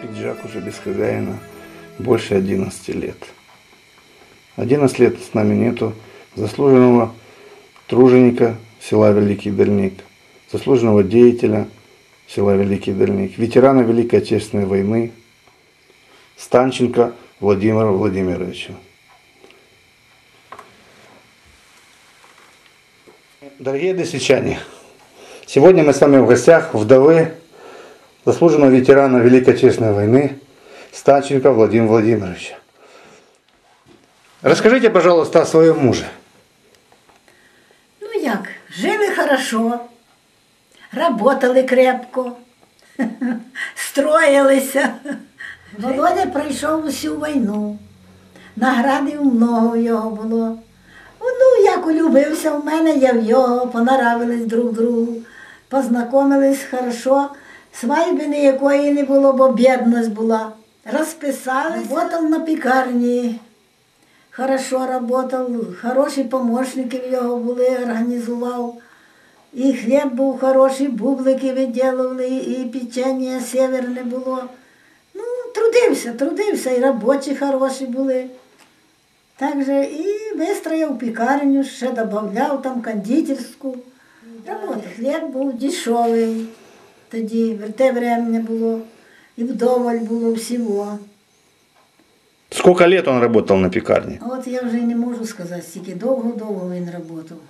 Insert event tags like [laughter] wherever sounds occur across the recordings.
так уже без хозяина больше 11 лет. 11 лет с нами нету заслуженного труженика села Великий Дальник, заслуженного деятеля села Великий Дальник, ветерана Великой Отечественной войны Станченко Владимира Владимировича. Дорогие десятчане, сегодня мы с вами в гостях вдовы заслуженного ветерана Великой Отечественной войны Станченко Владимира Владимировича. Расскажите, пожалуйста, о своем муже. Ну як, жили хорошо, работали крепко, [laughs] строїлися. Володя пройшов усю війну. Наградів много його було. Ну, як улюбився в мене, я в його, понаравились друг другу, познайомились хорошо. Свайби ніякої не було, бо бідність була. Розписались, работав на пікарні. Хорошо работал, хороші помощники в його були, організував. І хліб був хороший, бублики виділували, і печення северне було. Ну, трудився, трудився, і робочі хороші були. Так же і вистроїв пікарню, ще додавав там кондитерську. Робота. Хліб був дешевий тоді, в те врем'я було, і вдоволь було всього. Сколько лет он работал на пекарне? А от я вже й не можу сказати, стільки довго-довго він працював.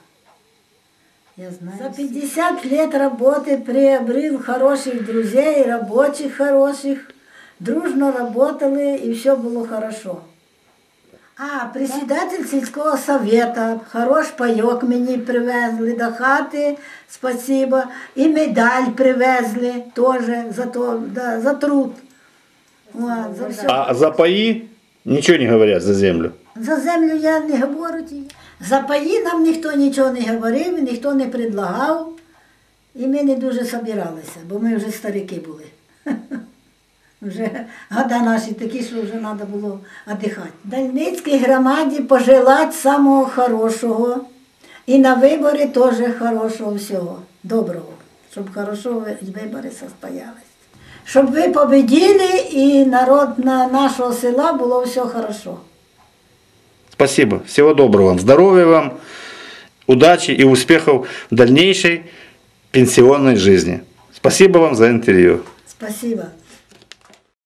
Я знаю. За 50 лет работы приобрел хороших друзей, рабочих хороших. Дружно работали и все было хорошо. А, председатель сільського совета, хорош пайок мені привезли до хати, спасибо. І медаль привезли теж за, то, да, за труд. От, за все. А за паи ничего не говорят за землю. За землю я не говорю. ті. За паї нам ніхто нічого не говорив, ніхто не предлагав. І ми не дуже собиралися, бо ми вже старики були. [laughs] Вже года наші такі, що вже треба було віддихати. Дальницькій громаді пожелати самого хорошого. І на вибори теж хорошого всього, доброго, щоб хорошо ви- вибори состоялись. Щоб ви победили і народ на нашого села було все хорошо. Спасибо. Всего доброго вам. Здоровья вам, удачи и успехов в дальнейшей пенсионной жизни. Спасибо вам за интервью. Спасибо.